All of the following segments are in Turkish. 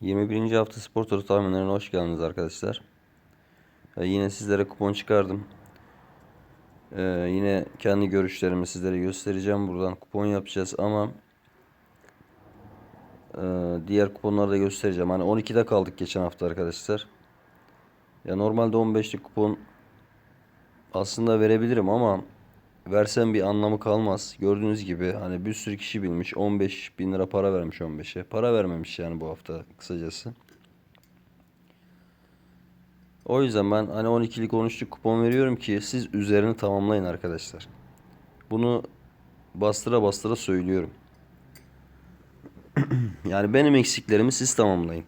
21. hafta spor turu tahminlerine hoş geldiniz arkadaşlar. Ee, yine sizlere kupon çıkardım. Ee, yine kendi görüşlerimi sizlere göstereceğim. Buradan kupon yapacağız ama e, diğer kuponları da göstereceğim. Hani 12'de kaldık geçen hafta arkadaşlar. Ya normalde 15'lik kupon aslında verebilirim ama versem bir anlamı kalmaz. Gördüğünüz gibi hani bir sürü kişi bilmiş 15 bin lira para vermiş 15'e. Para vermemiş yani bu hafta kısacası. O yüzden ben hani 12'lik 13'lük kupon veriyorum ki siz üzerini tamamlayın arkadaşlar. Bunu bastıra bastıra söylüyorum. yani benim eksiklerimi siz tamamlayın.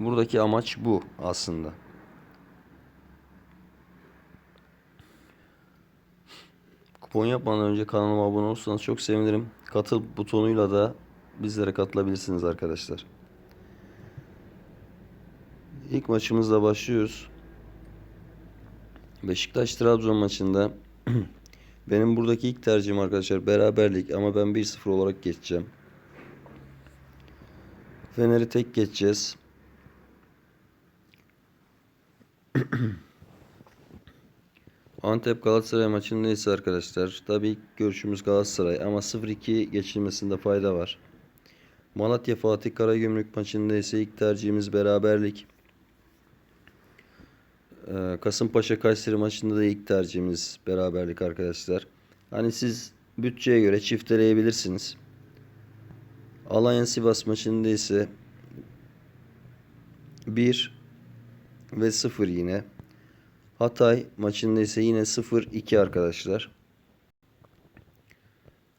Buradaki amaç bu aslında. Kupon yapmadan önce kanalıma abone olursanız çok sevinirim. Katıl butonuyla da bizlere katılabilirsiniz arkadaşlar. İlk maçımızla başlıyoruz. Beşiktaş-Trabzon maçında benim buradaki ilk tercihim arkadaşlar beraberlik ama ben 1-0 olarak geçeceğim. Fener'i tek geçeceğiz. Antep Galatasaray maçında ise arkadaşlar tabii görüşümüz Galatasaray ama 0-2 geçilmesinde fayda var. Malatya Fatih Karagümrük maçında ise ilk tercihimiz beraberlik. Ee, Kasımpaşa Kayseri maçında da ilk tercihimiz beraberlik arkadaşlar. Hani siz bütçeye göre çifteleyebilirsiniz. Alanya Sivas maçında ise 1 ve 0 yine. Hatay maçında ise yine 0-2 arkadaşlar.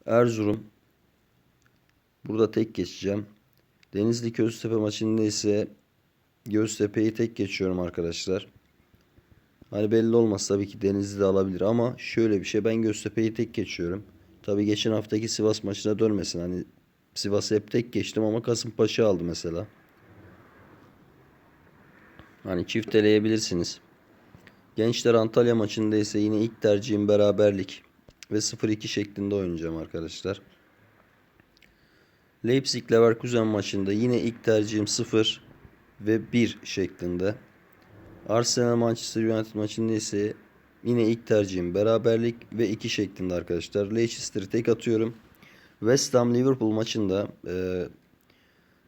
Erzurum. Burada tek geçeceğim. Denizli Göztepe maçında ise Göztepe'yi tek geçiyorum arkadaşlar. Hani belli olmaz tabii ki Denizli de alabilir ama şöyle bir şey ben Göztepe'yi tek geçiyorum. Tabii geçen haftaki Sivas maçına dönmesin. Hani Sivas'ı hep tek geçtim ama Kasımpaşa aldı mesela. Hani çifteleyebilirsiniz. Gençler Antalya maçında ise yine ilk tercihim beraberlik ve 0-2 şeklinde oynayacağım arkadaşlar. Leipzig Leverkusen maçında yine ilk tercihim 0 ve 1 şeklinde. Arsenal Manchester United maçında ise yine ilk tercihim beraberlik ve 2 şeklinde arkadaşlar. Leicester'ı tek atıyorum. West Ham Liverpool maçında e,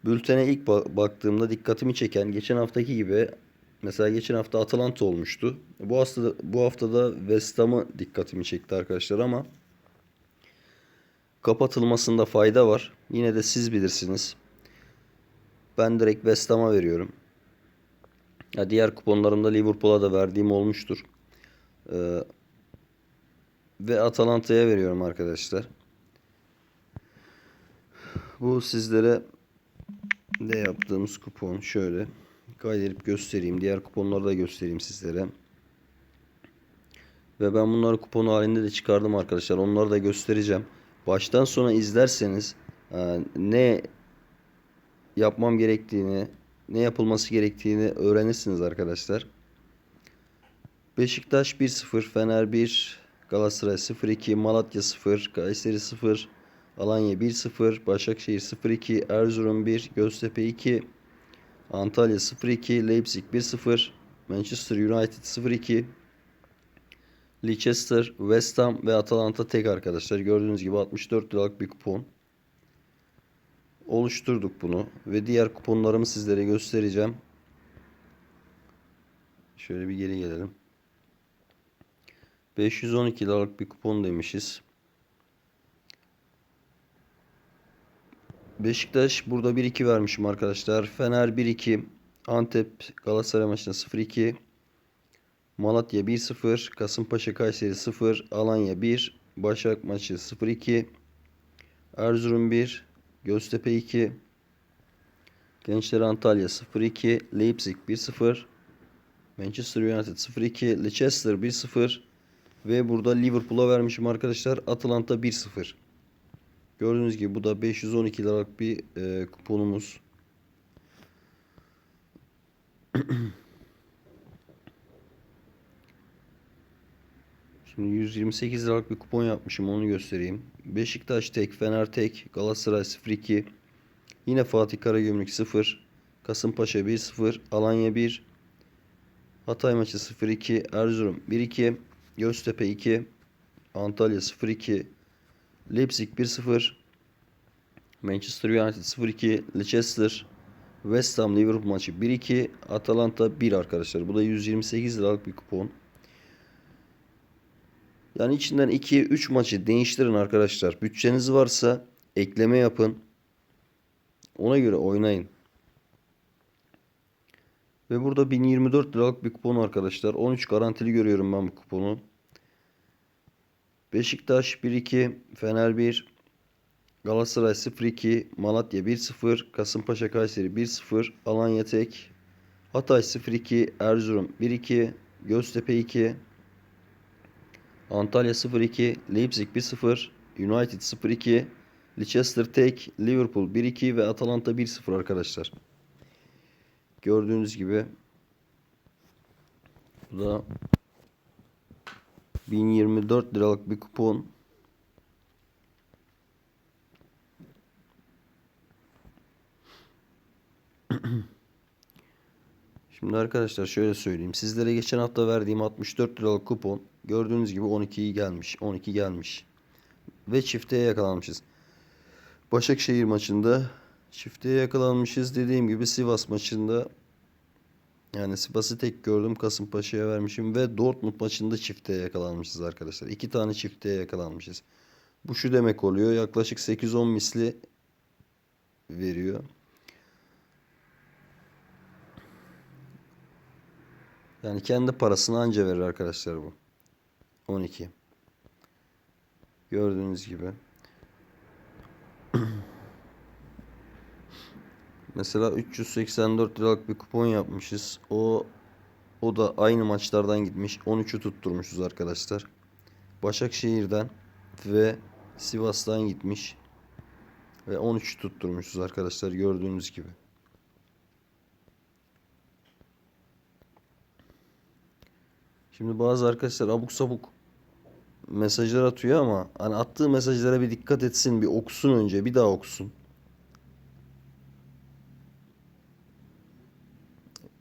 bültene ilk ba- baktığımda dikkatimi çeken geçen haftaki gibi mesela geçen hafta Atalanta olmuştu. Bu hafta bu haftada West Ham'ı dikkatimi çekti arkadaşlar ama kapatılmasında fayda var. Yine de siz bilirsiniz. Ben direkt West Ham'a veriyorum. Ya diğer kuponlarımda Liverpool'a da verdiğim olmuştur. Ee, ve Atalanta'ya veriyorum arkadaşlar. Bu sizlere de yaptığımız kupon şöyle kaydedip göstereyim. Diğer kuponları da göstereyim sizlere. Ve ben bunları kupon halinde de çıkardım arkadaşlar. Onları da göstereceğim. Baştan sona izlerseniz e, ne yapmam gerektiğini, ne yapılması gerektiğini öğrenirsiniz arkadaşlar. Beşiktaş 1-0, Fener 1, Galatasaray 0-2, Malatya 0, Kayseri 0, Alanya 1-0, Başakşehir 0-2, Erzurum 1, Göztepe 2, Antalya 0-2, Leipzig 1-0, Manchester United 0-2, Leicester, West Ham ve Atalanta tek arkadaşlar. Gördüğünüz gibi 64 liralık bir kupon. Oluşturduk bunu ve diğer kuponlarımı sizlere göstereceğim. Şöyle bir geri gelelim. 512 liralık bir kupon demişiz. Beşiktaş burada 1-2 vermişim arkadaşlar. Fener 1-2. Antep Galatasaray maçında 0-2. Malatya 1-0. Kasımpaşa Kayseri 0. Alanya 1. Başak maçı 0-2. Erzurum 1. Göztepe 2. Gençler Antalya 0-2. Leipzig 1-0. Manchester United 0-2. Leicester 1-0. Ve burada Liverpool'a vermişim arkadaşlar. Atalanta 1-0. Gördüğünüz gibi bu da 512 liralık bir e, kuponumuz. Şimdi 128 liralık bir kupon yapmışım onu göstereyim. Beşiktaş tek, Fener tek, Galatasaray 02, Yine Fatih Karagümrük 0. Kasımpaşa 1-0. Alanya 1. Hatay maçı 0-2. Erzurum 1-2. Göztepe 2. Antalya 0-2. Leipzig 1-0. Manchester United 0-2. Leicester. West Ham Liverpool maçı 1-2. Atalanta 1 arkadaşlar. Bu da 128 liralık bir kupon. Yani içinden 2'ye 3 maçı değiştirin arkadaşlar. Bütçeniz varsa ekleme yapın. Ona göre oynayın. Ve burada 1024 liralık bir kupon arkadaşlar. 13 garantili görüyorum ben bu kuponu. Beşiktaş 1-2, Fener 1, Galatasaray 0-2, Malatya 1-0, Kasımpaşa Kayseri 1-0, Alanya tek, Hatay 0-2, Erzurum 1-2, Göztepe 2, Antalya 0-2, Leipzig 1-0, United 0-2, Leicester tek, Liverpool 1-2 ve Atalanta 1-0 arkadaşlar. Gördüğünüz gibi bu da 1024 liralık bir kupon. Şimdi arkadaşlar şöyle söyleyeyim. Sizlere geçen hafta verdiğim 64 liralık kupon gördüğünüz gibi 12 gelmiş. 12 gelmiş. Ve çifteye yakalanmışız. Başakşehir maçında çifteye yakalanmışız. Dediğim gibi Sivas maçında yani Sivas'ı tek gördüm. Kasımpaşa'ya vermişim ve Dortmund maçında çifteye yakalanmışız arkadaşlar. İki tane çifteye yakalanmışız. Bu şu demek oluyor. Yaklaşık 8-10 misli veriyor. Yani kendi parasını anca verir arkadaşlar bu. 12. Gördüğünüz gibi. Mesela 384 liralık bir kupon yapmışız. O o da aynı maçlardan gitmiş. 13'ü tutturmuşuz arkadaşlar. Başakşehir'den ve Sivas'tan gitmiş. Ve 13'ü tutturmuşuz arkadaşlar gördüğünüz gibi. Şimdi bazı arkadaşlar abuk sabuk mesajlar atıyor ama hani attığı mesajlara bir dikkat etsin, bir okusun önce, bir daha okusun.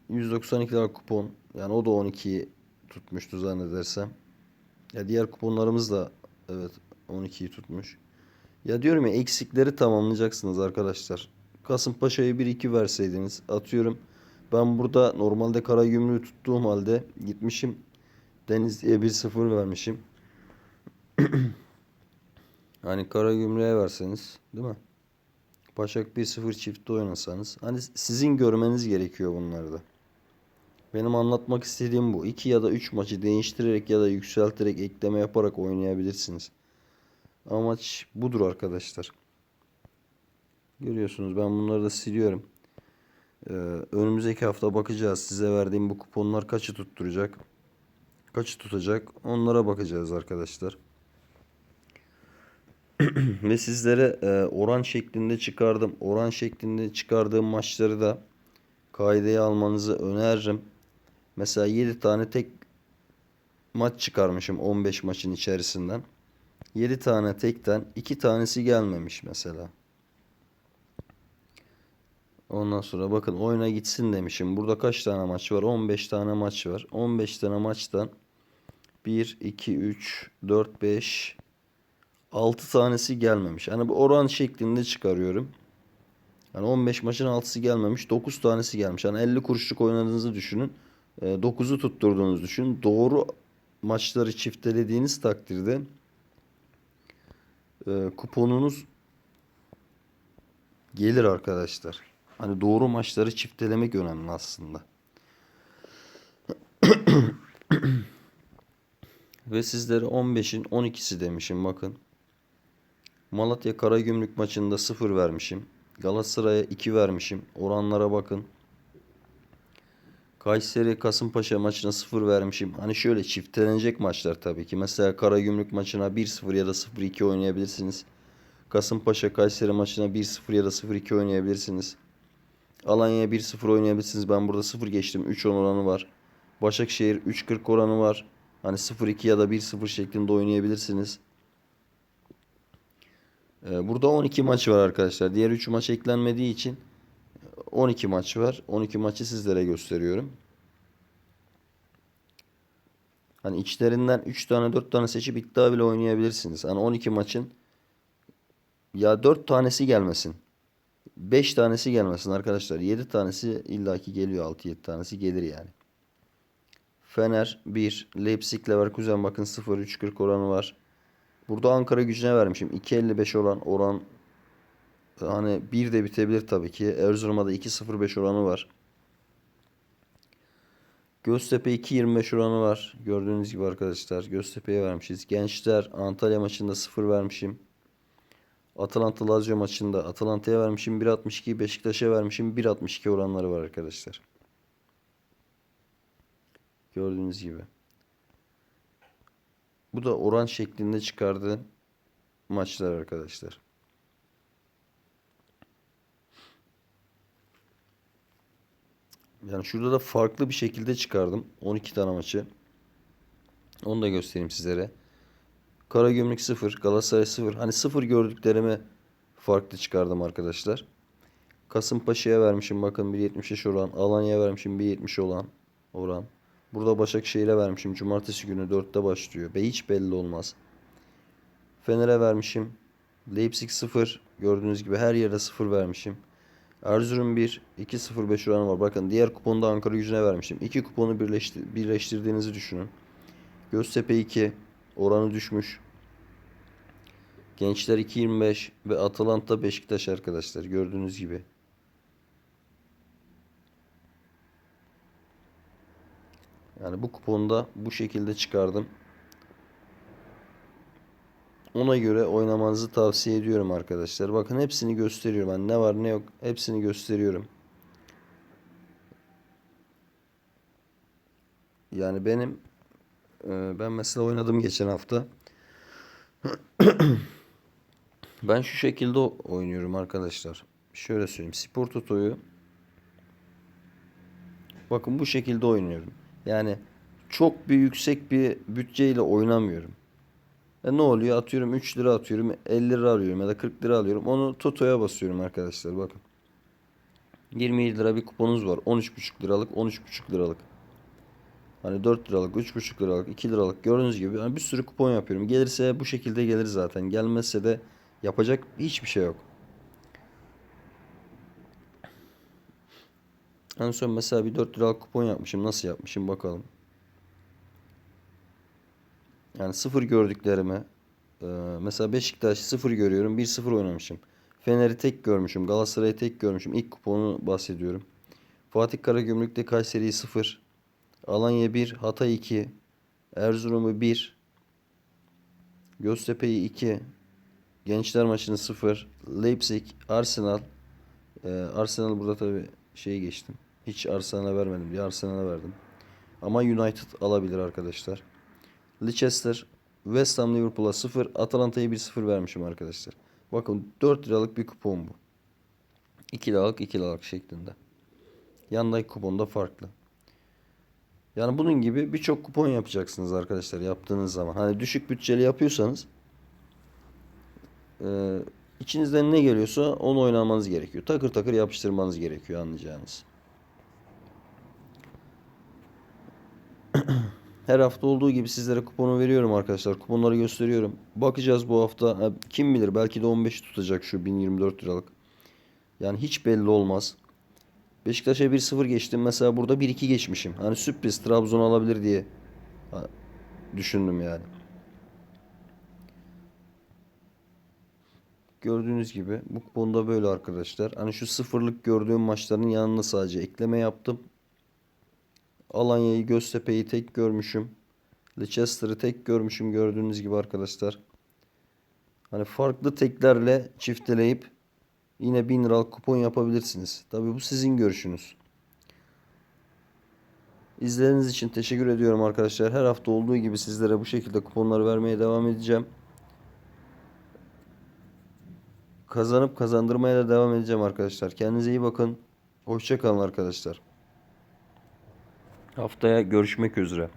192 lira kupon. Yani o da 12'yi tutmuştu zannedersem. Ya diğer kuponlarımız da evet 12'yi tutmuş. Ya diyorum ya eksikleri tamamlayacaksınız arkadaşlar. Kasımpaşa'ya 1-2 verseydiniz atıyorum. Ben burada normalde Karagümrük'ü tuttuğum halde gitmişim Denizli'ye 1-0 vermişim. hani Karagümrük'e verseniz değil mi? Başak 1-0 çiftte oynasanız. Hani sizin görmeniz gerekiyor bunları da. Benim anlatmak istediğim bu. 2 ya da 3 maçı değiştirerek ya da yükselterek ekleme yaparak oynayabilirsiniz. Amaç budur arkadaşlar. Görüyorsunuz ben bunları da siliyorum. Ee, önümüzdeki hafta bakacağız. Size verdiğim bu kuponlar kaçı tutturacak? Kaçı tutacak? Onlara bakacağız arkadaşlar. Ve sizlere e, oran şeklinde çıkardım. Oran şeklinde çıkardığım maçları da kaideye almanızı öneririm. Mesela 7 tane tek maç çıkarmışım 15 maçın içerisinden. 7 tane tekten 2 tanesi gelmemiş mesela. Ondan sonra bakın oyuna gitsin demişim. Burada kaç tane maç var? 15 tane maç var. 15 tane maçtan 1, 2, 3, 4, 5, 6 tanesi gelmemiş. Hani bu oran şeklinde çıkarıyorum. Yani 15 maçın 6'sı gelmemiş. 9 tanesi gelmiş. Hani 50 kuruşluk oynadığınızı düşünün. 9'u tutturduğunuzu düşünün. Doğru maçları çiftelediğiniz takdirde e, kuponunuz gelir arkadaşlar. Hani doğru maçları çiftelemek önemli aslında. Ve sizlere 15'in 12'si demişim bakın. Malatya Karagümrük maçında 0 vermişim. Galatasaray'a 2 vermişim. Oranlara bakın. Kayseri Kasımpaşa maçına 0 vermişim. Hani şöyle çiftlenecek maçlar tabii ki. Mesela Karagümrük maçına 1-0 ya da 0-2 oynayabilirsiniz. Kasımpaşa Kayseri maçına 1-0 ya da 0-2 oynayabilirsiniz. Alanya'ya 1-0 oynayabilirsiniz. Ben burada 0 geçtim. 3-10 oranı var. Başakşehir 3-40 oranı var. Hani 0-2 ya da 1-0 şeklinde oynayabilirsiniz. Ee, burada 12 maç var arkadaşlar. Diğer 3 maç eklenmediği için 12 maç var. 12 maçı sizlere gösteriyorum. Hani içlerinden 3 tane 4 tane seçip iddia bile oynayabilirsiniz. Hani 12 maçın ya 4 tanesi gelmesin. 5 tanesi gelmesin arkadaşlar. 7 tanesi illaki geliyor. 6-7 tanesi gelir yani. Fener 1. Leipzig Leverkusen bakın 0-3-40 oranı var. Burada Ankara gücüne vermişim. 2.55 olan oran hani 1 de bitebilir tabii ki. Erzurum'a da 2.05 oranı var. Göztepe 2.25 oranı var. Gördüğünüz gibi arkadaşlar. Göztepe'ye vermişiz. Gençler Antalya maçında 0 vermişim. Atalanta Lazio maçında Atalanta'ya vermişim 1.62. Beşiktaş'a vermişim 1.62 oranları var arkadaşlar. Gördüğünüz gibi. Bu da oran şeklinde çıkardığı maçlar arkadaşlar. Yani şurada da farklı bir şekilde çıkardım. 12 tane maçı. Onu da göstereyim sizlere. Karagümrük 0, Galatasaray 0. Hani 0 gördüklerimi farklı çıkardım arkadaşlar. Kasımpaşa'ya vermişim bakın 1.75 oran. Alanya'ya vermişim 1.70 olan oran. Burada Başakşehir'e vermişim. Cumartesi günü 4'te başlıyor. Ve hiç belli olmaz. Fener'e vermişim. Leipzig 0. Gördüğünüz gibi her yere 0 vermişim. Erzurum 1. 2.05 oranı var. Bakın diğer kuponda Ankara gücüne vermişim. İki kuponu birleştir birleştirdiğinizi düşünün. Göztepe 2. Oranı düşmüş. Gençler 2.25 ve Atalanta Beşiktaş arkadaşlar. Gördüğünüz gibi. Yani bu kuponda bu şekilde çıkardım. Ona göre oynamanızı tavsiye ediyorum arkadaşlar. Bakın hepsini gösteriyorum. Yani ne var ne yok hepsini gösteriyorum. Yani benim e, ben mesela oynadım geçen hafta. Ben şu şekilde oynuyorum arkadaşlar. Şöyle söyleyeyim. Spor Toto'yu bakın bu şekilde oynuyorum. Yani çok bir yüksek bir bütçeyle oynamıyorum. E ne oluyor? Atıyorum 3 lira atıyorum. 50 lira alıyorum ya da 40 lira alıyorum. Onu Toto'ya basıyorum arkadaşlar bakın. 27 lira bir kuponunuz var. 13,5 liralık, 13,5 liralık. Hani 4 liralık, 3,5 liralık, 2 liralık gördüğünüz gibi hani bir sürü kupon yapıyorum. Gelirse bu şekilde gelir zaten. Gelmezse de yapacak hiçbir şey yok. En son mesela bir 4 liralık kupon yapmışım. Nasıl yapmışım bakalım. Yani sıfır gördüklerime e, mesela Beşiktaş sıfır görüyorum. 1-0 oynamışım. Fener'i tek görmüşüm. Galatasaray'ı tek görmüşüm. İlk kuponu bahsediyorum. Fatih Karagümrük'te Kayseri'yi 0. Alanya 1. Hatay 2. Erzurum'u 1. Göztepe'yi 2. Gençler maçını 0. Leipzig, Arsenal. Ee, Arsenal burada tabii şey geçtim. Hiç Arsenal'a vermedim diye Arsenal'a verdim. Ama United alabilir arkadaşlar. Leicester, West Ham Liverpool'a 0. Atalanta'ya 1-0 vermişim arkadaşlar. Bakın 4 liralık bir kupon bu. 2 liralık 2 liralık şeklinde. Yandaki kupon da farklı. Yani bunun gibi birçok kupon yapacaksınız arkadaşlar yaptığınız zaman. Hani düşük bütçeli yapıyorsanız e, içinizden ne geliyorsa onu oynamanız gerekiyor. Takır takır yapıştırmanız gerekiyor anlayacağınız. Her hafta olduğu gibi sizlere kuponu veriyorum arkadaşlar. Kuponları gösteriyorum. Bakacağız bu hafta. Ha, kim bilir belki de 15 tutacak şu 1024 liralık. Yani hiç belli olmaz. Beşiktaş'a 1-0 geçtim. Mesela burada 1-2 geçmişim. Hani sürpriz Trabzon alabilir diye düşündüm yani. Gördüğünüz gibi bu kuponda böyle arkadaşlar. Hani şu sıfırlık gördüğüm maçların yanına sadece ekleme yaptım. Alanya'yı, Göztepe'yi tek görmüşüm. Leicester'ı tek görmüşüm gördüğünüz gibi arkadaşlar. Hani farklı teklerle çifteleyip yine 1000 liralık kupon yapabilirsiniz. Tabii bu sizin görüşünüz. İzlediğiniz için teşekkür ediyorum arkadaşlar. Her hafta olduğu gibi sizlere bu şekilde kuponları vermeye devam edeceğim. Kazanıp kazandırmaya da devam edeceğim arkadaşlar. Kendinize iyi bakın. Hoşça kalın arkadaşlar. Haftaya görüşmek üzere.